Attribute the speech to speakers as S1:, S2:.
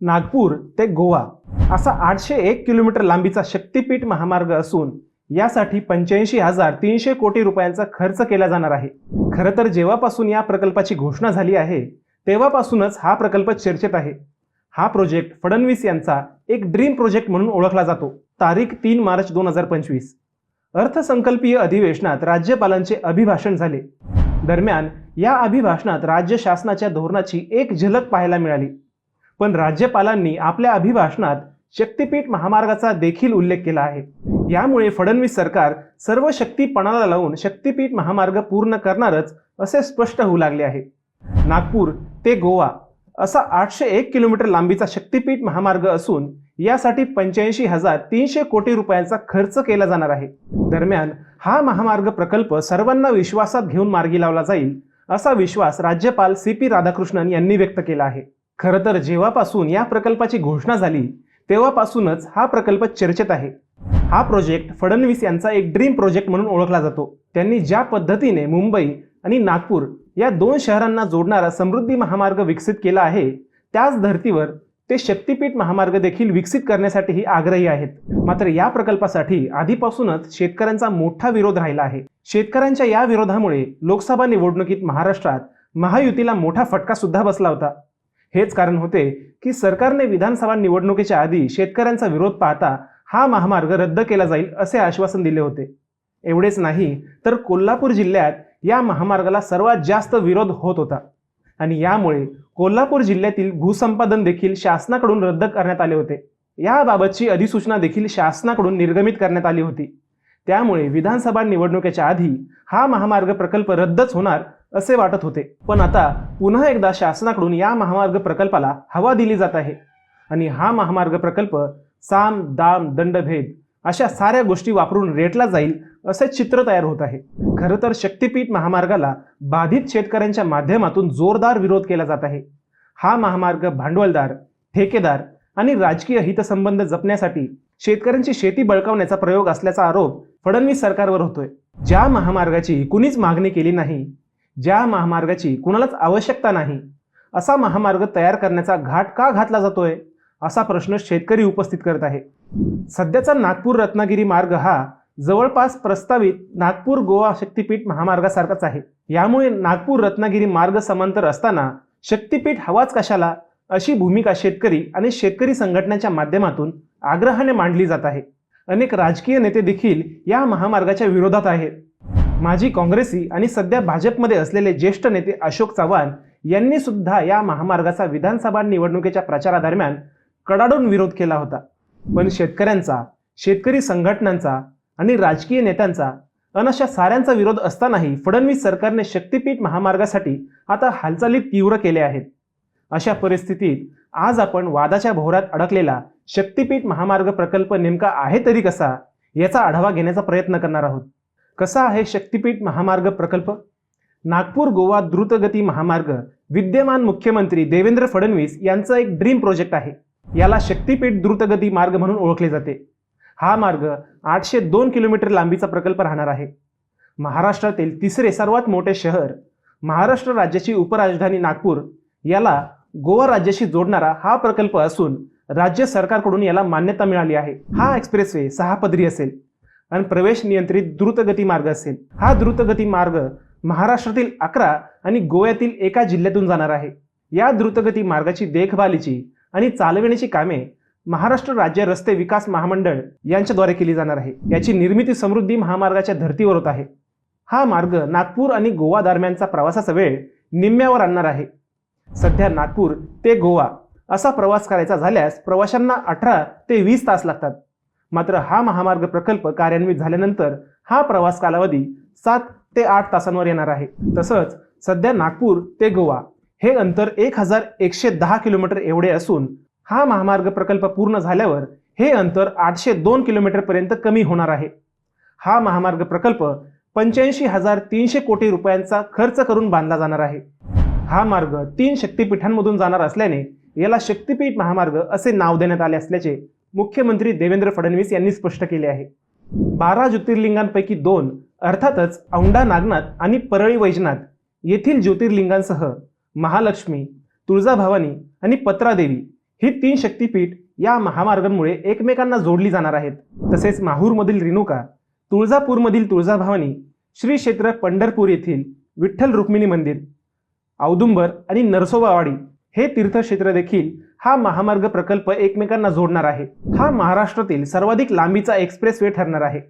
S1: नागपूर ते गोवा असा आठशे एक किलोमीटर लांबीचा शक्तिपीठ महामार्ग असून यासाठी पंच्याऐंशी हजार तीनशे कोटी रुपयांचा खर्च केला जाणार आहे. खरं तर जेव्हापासून या प्रकल्पाची घोषणा झाली आहे तेव्हापासूनच हा प्रकल्प चर्चेत आहे. हा प्रोजेक्ट फडणवीस यांचा एक ड्रीम प्रोजेक्ट म्हणून ओळखला जातो तारीख तीन मार्च दोन हजार पंचवीस. अर्थसंकल्पीय अधिवेशनात राज्यपालांचे अभिभाषण झाले. दरम्यान या अभिभाषणात राज्य शासनाच्या धोरणाची एक झलक पाहायला मिळाली. पण राज्यपालांनी आपल्या अभिभाषणात शक्तिपीठ महामार्गाचा देखील उल्लेख केला आहे. यामुळे फडणवीस सरकार सर्व शक्तीपणाला लावून शक्तिपीठ महामार्ग पूर्ण करणारच असे स्पष्ट होऊ लागले आहे. नागपूर ते गोवा असा आठशे एक किलोमीटर लांबीचा शक्तिपीठ महामार्ग असून यासाठी पंच्याऐंशी हजार तीनशे कोटी रुपयांचा खर्च केला जाणार आहे. दरम्यान हा महामार्ग प्रकल्प सर्वांना विश्वासात घेऊन मार्गी लावला जाईल असा विश्वास राज्यपाल सी पी राधाकृष्णन यांनी व्यक्त केला आहे. खरं तर जेव्हापासून या प्रकल्पाची घोषणा झाली तेव्हापासूनच हा प्रकल्प चर्चेत आहे. हा प्रोजेक्ट फडणवीस यांचा एक ड्रीम प्रोजेक्ट म्हणून ओळखला जातो. त्यांनी ज्या पद्धतीने मुंबई आणि नागपूर या दोन शहरांना जोडणारा समृद्धी महामार्ग विकसित केला आहे त्याच धर्तीवर ते शक्तिपीठ महामार्ग देखील विकसित करण्यासाठीही आग्रही आहेत. मात्र या प्रकल्पासाठी आधीपासूनच शेतकऱ्यांचा मोठा विरोध राहिला आहे. शेतकऱ्यांच्या या विरोधामुळे लोकसभा निवडणुकीत महाराष्ट्रात महायुतीला मोठा फटका सुद्धा बसला होता. हेच कारण होते की सरकारने विधानसभा निवडणुकीच्या आधी शेतकऱ्यांचा विरोध पाहता हा महामार्ग रद्द केला जाईल असे आश्वासन दिले होते. एवढेच नाही तर कोल्हापूर जिल्ह्यात या महामार्गाला सर्वात जास्त विरोध होत होता. आणि यामुळे कोल्हापूर जिल्ह्यातील भूसंपादन देखील शासनाकडून रद्द करण्यात आले होते. याबाबतची अधिसूचना देखील शासनाकडून निर्गमित करण्यात आली होती. त्यामुळे विधानसभा निवडणुकीच्या आधी हा महामार्ग प्रकल्प रद्दच होणार असे वाटत होते. पण आता पुन्हा एकदा शासनाकडून या महामार्ग प्रकल्पाला हवा दिली जात आहे. आणि हा महामार्ग प्रकल्प साम दाम दंडभेद अशा साऱ्या गोष्टी वापरून रेटला जाईल असे चित्र तयार होत आहे. खरं तर शक्तिपीठ महामार्गाला बाधित शेतकऱ्यांच्या माध्यमातून जोरदार विरोध केला जात आहे. हा महामार्ग भांडवलदार ठेकेदार आणि राजकीय हितसंबंध जपण्यासाठी शेतकऱ्यांची शेती बळकावण्याचा प्रयोग असल्याचा आरोप फडणवीस सरकारवर होतोय. ज्या महामार्गाची कुणीच मागणी केली नाही ज्या महामार्गाची कुणालाच आवश्यकता नाही असा महामार्ग तयार करण्याचा घाट का घातला जातोय असा प्रश्न शेतकरी उपस्थित करत आहे. सध्याचा नागपूर रत्नागिरी मार्ग हा जवळपास प्रस्तावित नागपूर गोवा शक्तिपीठ महामार्गासारखाच आहे. यामुळे नागपूर रत्नागिरी मार्ग समांतर असताना शक्तिपीठ हवाच कशाला अशी भूमिका शेतकरी आणि शेतकरी संघटनांच्या माध्यमातून आग्रहाने मांडली जात आहे. अनेक राजकीय नेते देखील या महामार्गाच्या विरोधात आहेत. माजी काँग्रेसी आणि सध्या भाजपमध्ये असलेले ज्येष्ठ नेते अशोक चव्हाण यांनी सुद्धा या महामार्गाचा विधानसभा निवडणुकीच्या प्रचारादरम्यान कडाडून विरोध केला होता. पण शेतकऱ्यांचा शेतकरी संघटनांचा आणि राजकीय नेत्यांचा अन अशा साऱ्यांचा विरोध असतानाही फडणवीस सरकारने शक्तिपीठ महामार्गासाठी आता हालचाली तीव्र केल्या आहेत. अशा परिस्थितीत आज आपण वादाच्या भोवऱ्यात अडकलेला शक्तिपीठ महामार्ग प्रकल्प नेमका आहे तरी कसा याचा आढावा घेण्याचा प्रयत्न करणार आहोत. कसा आहे शक्तिपीठ महामार्ग प्रकल्प? नागपूर गोवा द्रुतगती महामार्ग विद्यमान मुख्यमंत्री देवेंद्र फडणवीस यांचा एक ड्रीम प्रोजेक्ट आहे. याला शक्तिपीठ द्रुतगती मार्ग म्हणून ओळखले जाते. हा मार्ग आठशे दोन किलोमीटर लांबीचा प्रकल्प राहणार आहे. महाराष्ट्रातील तिसरे सर्वात मोठे शहर महाराष्ट्र राज्याची उपराजधानी नागपूर याला गोवा राज्याशी जोडणारा हा प्रकल्प असून राज्य सरकारकडून याला मान्यता मिळाली आहे. हा एक्सप्रेसवे सहा पदरी असेल. आणि प्रवेश नियंत्रित द्रुतगती मार्ग असेल. हा द्रुतगती मार्ग महाराष्ट्रातील अकरा आणि गोव्यातील एका जिल्ह्यातून जाणार आहे. या द्रुतगती मार्गाची देखभालीची आणि चालविण्याची कामे महाराष्ट्र राज्य रस्ते विकास महामंडळ यांच्याद्वारे केली जाणार आहे. याची निर्मिती समृद्धी महामार्गाच्या धर्तीवर होत आहे. हा मार्ग नागपूर आणि गोवा दरम्यानचा प्रवासाचा वेळ निम्म्यावर आणणार आहे. सध्या नागपूर ते गोवा असा प्रवास करायचा झाल्यास प्रवाशांना अठरा ते वीस तास लागतात. मात्र हा महामार्ग प्रकल्प कार्यान्वित झाल्यानंतर हा प्रवास कालावधी सात ते आठ तासांवर येणार आहे. तसंच सध्या नागपूर ते गोवा हे अंतर एक हजार एकशे दहा किलोमीटर एवढे असून हा महामार्ग प्रकल्प पूर्ण झाल्यावर हे अंतर आठशे दोन किलोमीटरपर्यंत कमी होणार आहे. हा महामार्ग प्रकल्प पंच्याऐंशी हजार तीनशे कोटी रुपयांचा खर्च करून बांधला जाणार आहे. हा मार्ग तीन शक्तिपीठांमधून जाणार असल्याने याला शक्तिपीठ महामार्ग असे नाव देण्यात आले असल्याचे मुख्यमंत्री देवेंद्र फडणवीस यांनी स्पष्ट केले आहे. बारा ज्योतिर्लिंगांपैकी दोन अर्थातच औंढा नागनाथ आणि परळी वैजनाथ येथील ज्योतिर्लिंगांसह महालक्ष्मी तुळजाभवानी आणि पत्रादेवी ही तीन शक्तीपीठ या महामार्गांमुळे एकमेकांना जोडली जाणार आहेत. तसेच माहूरमधील रेणुका तुळजापूरमधील तुळजाभवानी श्री क्षेत्र पंढरपूर येथील विठ्ठल रुक्मिणी मंदिर औदुंबर आणि नरसोबावाडी हे तीर्थक्षेत्र देखील हा महामार्ग प्रकल्प एकमेकांना जोडणार आहे. हा महाराष्ट्रातील सर्वाधिक लांबीचा एक्सप्रेस वे ठरणार आहे.